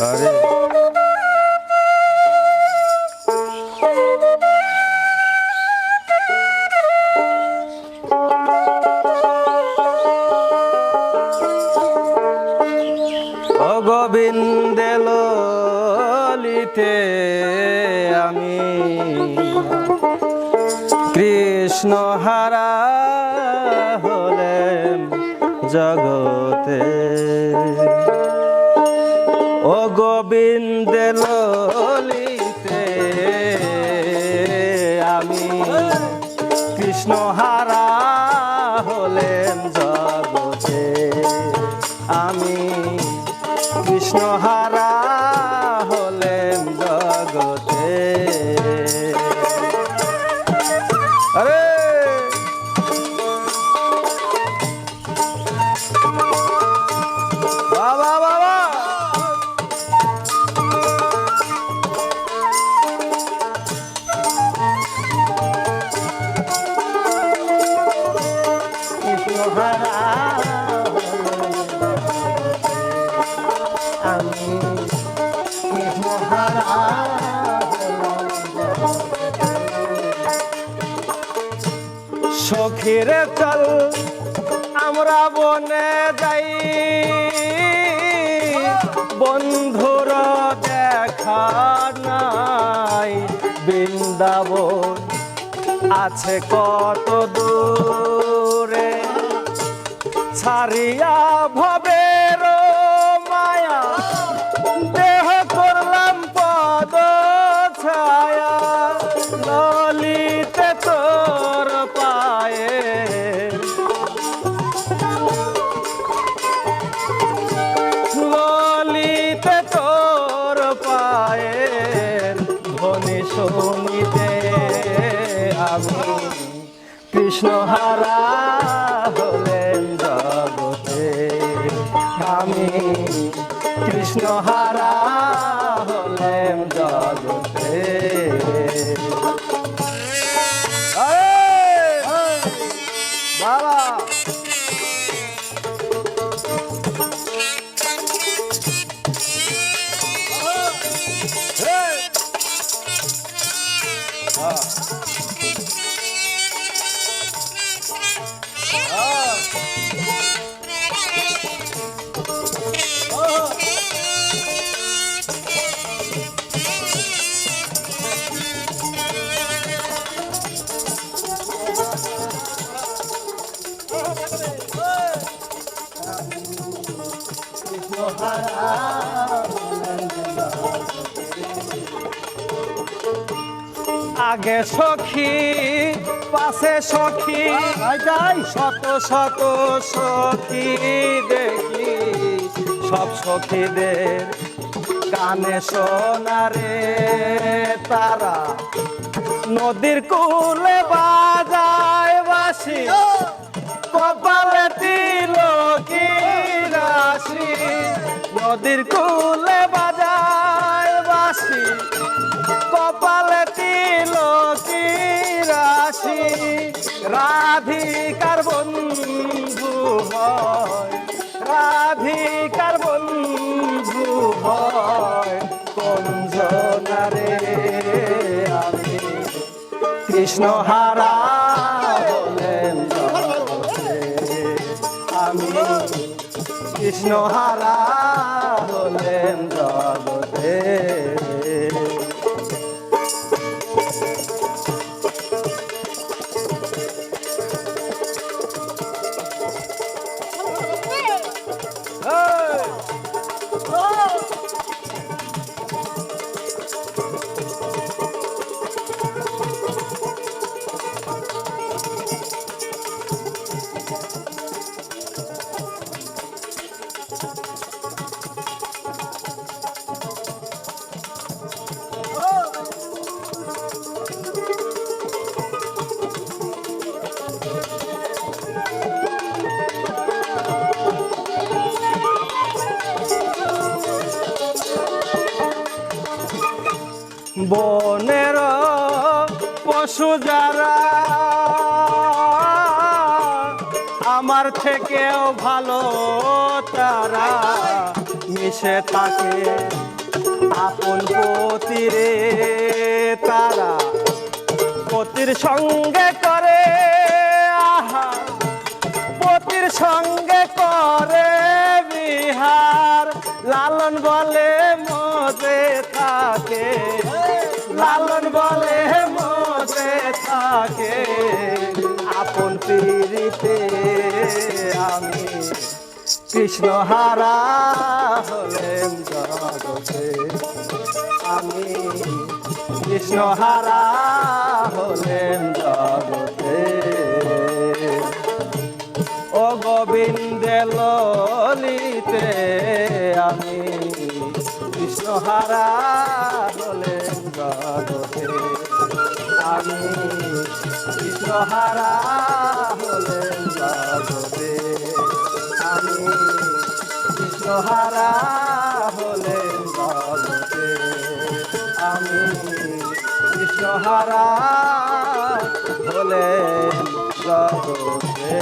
আরে। আমি কৃষ্ণ হারা হলেন জগতে। কৃষ্ণ হারা সখীর চল আমরা বনে যাই। বন্ধুর দেখা নাই। বৃন্দাবন আছে কত দূরে। ছাড়িয়া ভবের আমি কৃষ্ণ হারা হলেন জগতে আমি কৃষ্ণ হারা হলেন জগতে! বাবা Hey! আগে সখী পাশে সখী শত শত সখী দেখি সব সখীদের কানে সোনারে তারা। নদীর কুলে বাজায় বাসি কপালে তিলকি রাশি নদীর কুলে বাজায় বাসি, কপালে তিলকি রাশি? রাধিকার বন্ধু হয়, রাধিকার বন্ধু হয়, কঞ্জনারে আমি কৃষ্ণ হারা আমি কৃষ্ণ হারা হলেন জগতে বনের যারা আমার থেকেও ভালো তারা মিশে থাকে আপন পতিরে তারা। পতির সঙ্গে করে, আহা। পতির সঙ্গে করে বিহার। লালন বলে মজে থাকে, লালন বলে মজে থাকে আপন পিড়িতে আমি কৃষ্ণ হারা হলেন জগতে। আমি কৃষ্ণ হারা হলেন জগতে। ও গোবিন্দে ললিতে আমি কৃষ্ণহারা হলেন জগতে। আমি কৃষ্ণহারা হলেন জগতে আমি কৃষ্ণহারা হলেন জগতে আমি কৃষ্ণহারা হলেন জগতে